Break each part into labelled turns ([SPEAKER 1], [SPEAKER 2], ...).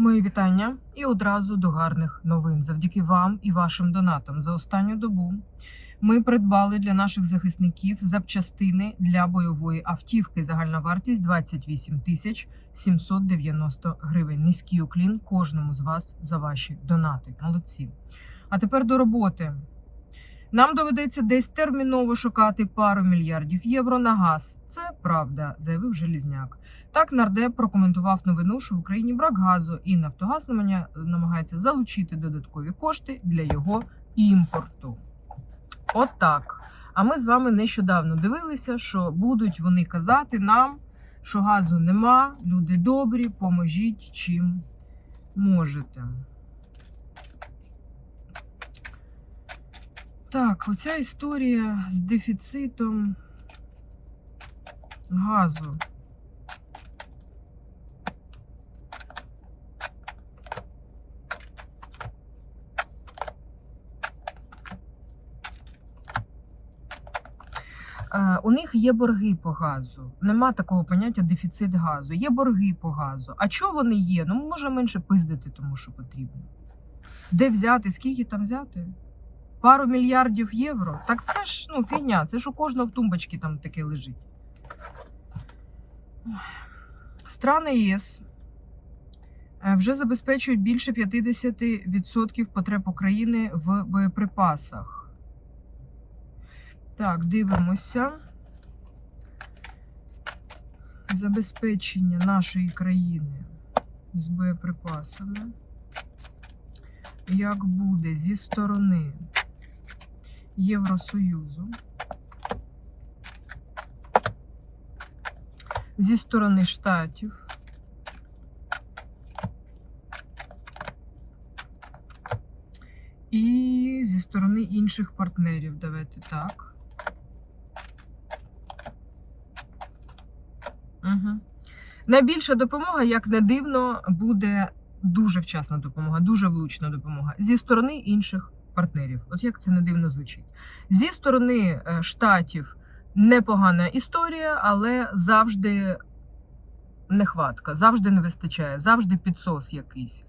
[SPEAKER 1] Мої вітання і одразу до гарних новин. Завдяки вам і вашим донатам за останню добу ми придбали для наших захисників запчастини для бойової автівки. Загальна вартість 28 тисяч 790 гривень. Низький уклін кожному з вас за ваші донати. Молодці. А тепер до роботи. Нам доведеться десь терміново шукати пару мільярдів євро на газ. Це правда, заявив Желізняк. Так нардеп прокоментував новину, що в Україні брак газу, і Нафтогаз намагається залучити додаткові кошти для його імпорту. От. А ми з вами нещодавно дивилися, що будуть вони казати нам, що газу нема, люди добрі, поможіть чим можете. Так, оця історія з дефіцитом газу. У них є борги по газу. Нема такого поняття дефіцит газу. Є борги по газу. А чого вони є? Ну, може менше пиздити, тому що потрібно. Де взяти? Скільки там взяти? Пару мільярдів євро. Так це ж ну, фігня, це ж у кожного в тумбочці там таке лежить. Страни ЄС е, вже забезпечують більше 50% потреб України в боєприпасах. Так, дивимося. Забезпечення нашої країни з боєприпасами. Як буде зі сторони Євросоюзу, зі сторони Штатів, і зі сторони інших партнерів. Давайте так. Угу. Найбільша допомога, як не дивно, буде дуже вчасна допомога, дуже влучна допомога зі сторони інших партнерів. От як це не дивно звучить. Зі сторони е, штатів непогана історія, але завжди нехватка, завжди не вистачає, завжди підсос якийсь.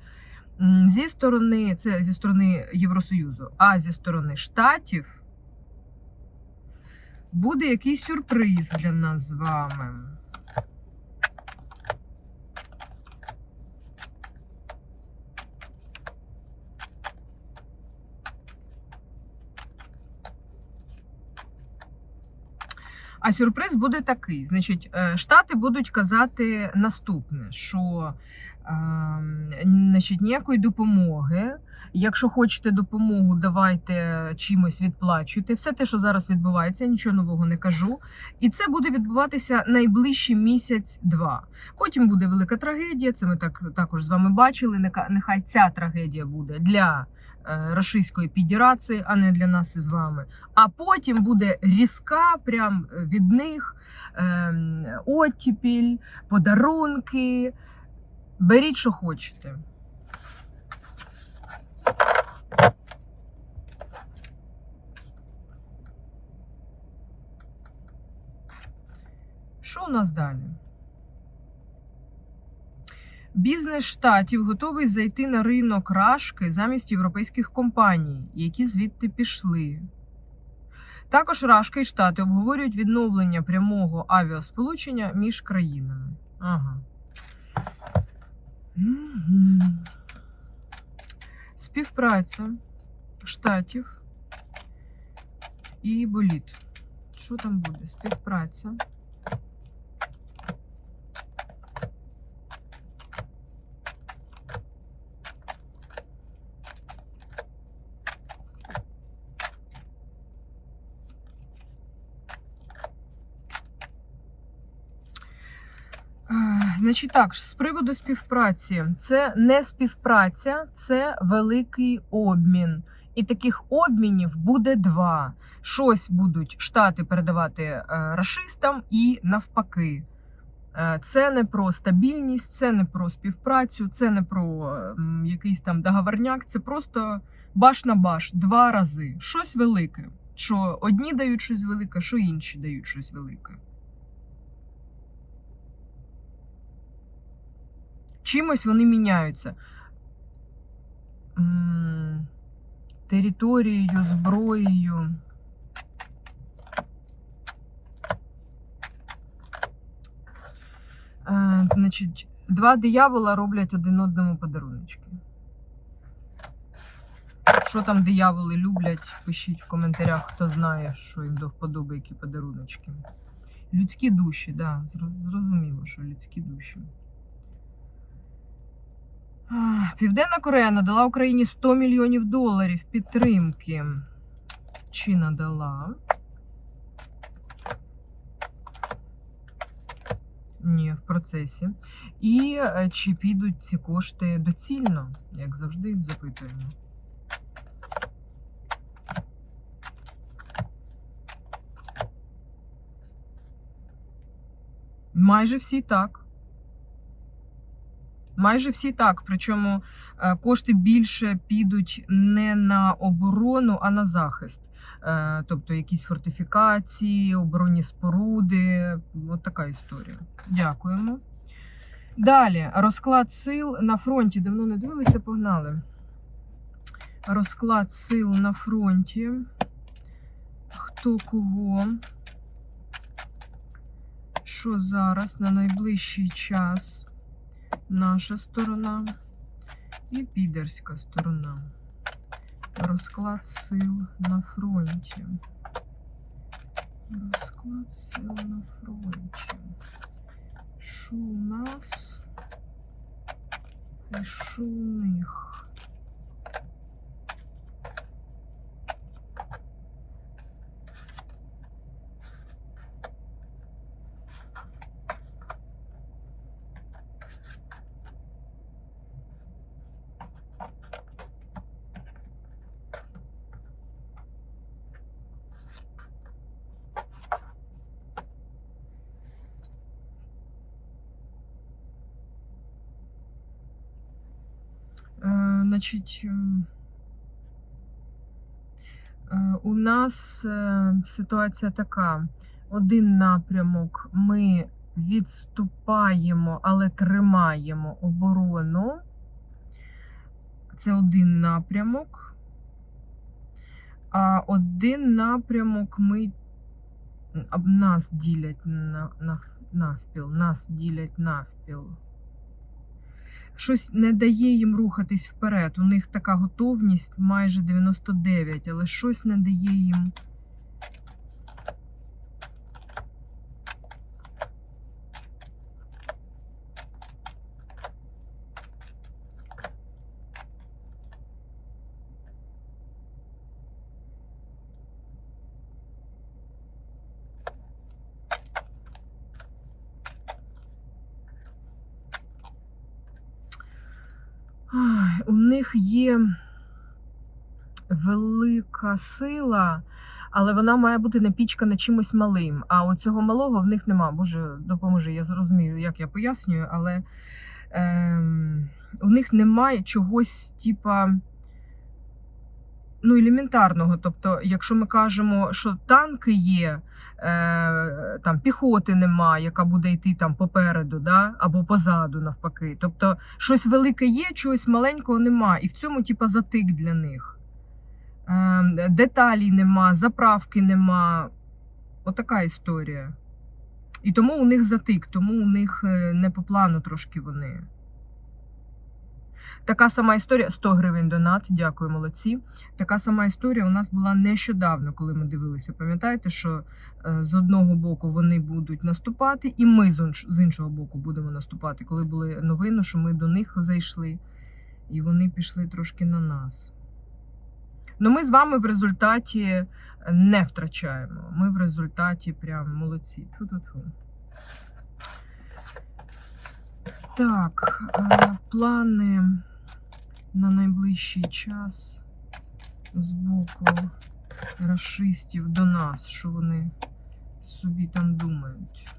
[SPEAKER 1] Зі сторони, це зі сторони Євросоюзу, а зі сторони штатів буде якийсь сюрприз для нас з вами. А сюрприз буде такий: значить, е, Штати будуть казати наступне: що значить, ніякої допомоги. Якщо хочете допомогу, давайте чимось відплачуйте. Все те, що зараз відбувається, нічого нового не кажу. І це буде відбуватися найближчий місяць-два. Потім буде велика трагедія. Це ми так також з вами бачили. Нехай ця трагедія буде для е, Російської Федерації, а не для нас із вами. А потім буде різка, прям від них ем, оттіпіль, подарунки. Беріть, що хочете. Що у нас далі? Бізнес штатів готовий зайти на ринок рашки замість європейських компаній, які звідти пішли. Також Рашка і Штати обговорюють відновлення прямого авіасполучення між країнами. Ага. Мгм. Співпраця штатів і боліт. Що там буде? Співпраця. Значить, так, з приводу співпраці, це не співпраця, це великий обмін. І таких обмінів буде два. Щось будуть штати передавати е, рашистам і навпаки. Е, Це не про стабільність, це не про співпрацю, це не про якийсь там договорняк, це просто баш на баш два рази. Щось велике. Що одні дають щось велике, що інші дають щось велике. Чимось вони міняються. Територією, зброєю. Е, значить, два диявола роблять один одному подаруночки. Що там дияволи люблять, пишіть в коментарях, хто знає, що їм до вподоби, які подаруночки. Людські душі, да, зрозуміло, що людські душі. Південна Корея надала Україні 100 мільйонів доларів підтримки. Чи надала? Ні, в процесі. І е, чи підуть ці кошти доцільно, як завжди запитуємо. Майже всі так. Майже всі так. Причому е, кошти більше підуть не на оборону, а на захист. Е, Тобто якісь фортифікації, оборонні споруди. От така історія. Дякуємо. Далі розклад сил на фронті. Давно не дивилися, погнали. Розклад сил на фронті. Хто кого? Що зараз на найближчий час? Наша сторона і підерська сторона. Розклад сил на фронті. Розклад сил на фронті. Що у нас? І що у них? Е, Значить, ем, е, у нас е, ситуація така: один напрямок ми відступаємо, але тримаємо оборону. Це один напрямок. А один напрямок ми нас ділять на, на, навпіл. Нас ділять навпіл щось не дає їм рухатись вперед. У них така готовність майже 99, але щось не дає їм. Ай, У них є велика сила, але вона має бути напічкана чимось малим. А у цього малого в них нема. Боже, допоможи, я зрозумію, як я пояснюю, але ем, у них немає чогось, типа. Ну, елементарного. Тобто, якщо ми кажемо, що танки є, е, там піхоти нема, яка буде йти там попереду, да? або позаду, навпаки. Тобто, щось велике є, чогось маленького нема. І в цьому, типа, затик для них. Е, деталей нема, заправки нема. Отака історія. І тому у них затик, тому у них е, не по плану трошки вони. Така сама історія 100 гривень донат. Дякую, молодці. Така сама історія у нас була нещодавно, коли ми дивилися. Пам'ятаєте, що е, з одного боку вони будуть наступати, і ми з іншого боку будемо наступати. Коли були новини, що ми до них зайшли, і вони пішли трошки на нас. Ну, ми з вами в результаті не втрачаємо. Ми в результаті прям молодці. Тьфу-тьфу-тьфу. Так, е, плани на найближчий час з боку расистів до нас, що вони собі там думають.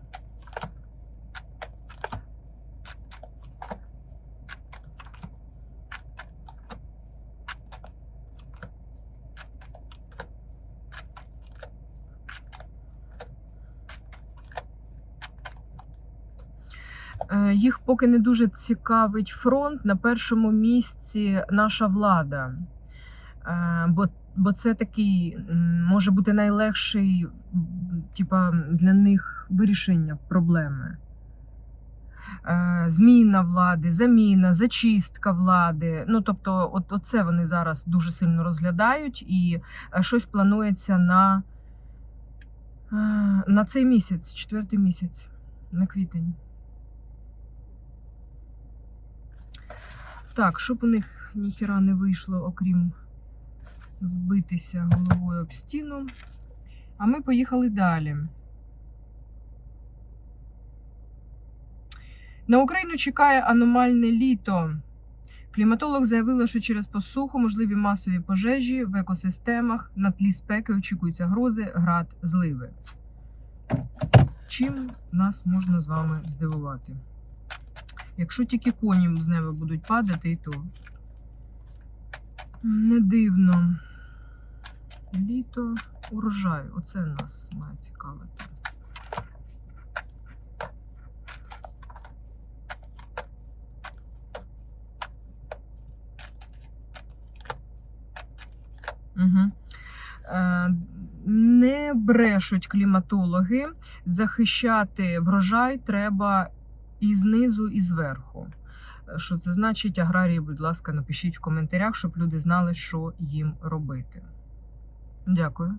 [SPEAKER 1] Е, Їх поки не дуже цікавить фронт. На першому місці наша влада. Е, Бо, бо це такий може бути найлегший типа, для них вирішення проблеми. Е, Зміна влади, заміна, зачистка влади. Ну тобто, от, оце вони зараз дуже сильно розглядають, і е, щось планується на, на цей місяць, четвертий місяць, на квітень. Так, щоб у них ніхіра не вийшло, окрім вбитися головою об стіну. А ми поїхали далі. На Україну чекає аномальне літо. Кліматолог заявила, що через посуху можливі масові пожежі в екосистемах на тлі спеки очікуються грози, град, зливи. Чим нас можна з вами здивувати? Якщо тільки коні з неба будуть падати, і то не дивно. Літо, урожай. Оце нас має цікавити. Угу. Не брешуть кліматологи. Захищати врожай треба і знизу, і зверху. Е, Що це значить? Аграрії, будь ласка, напишіть в коментарях, щоб люди знали, що їм робити. Дякую.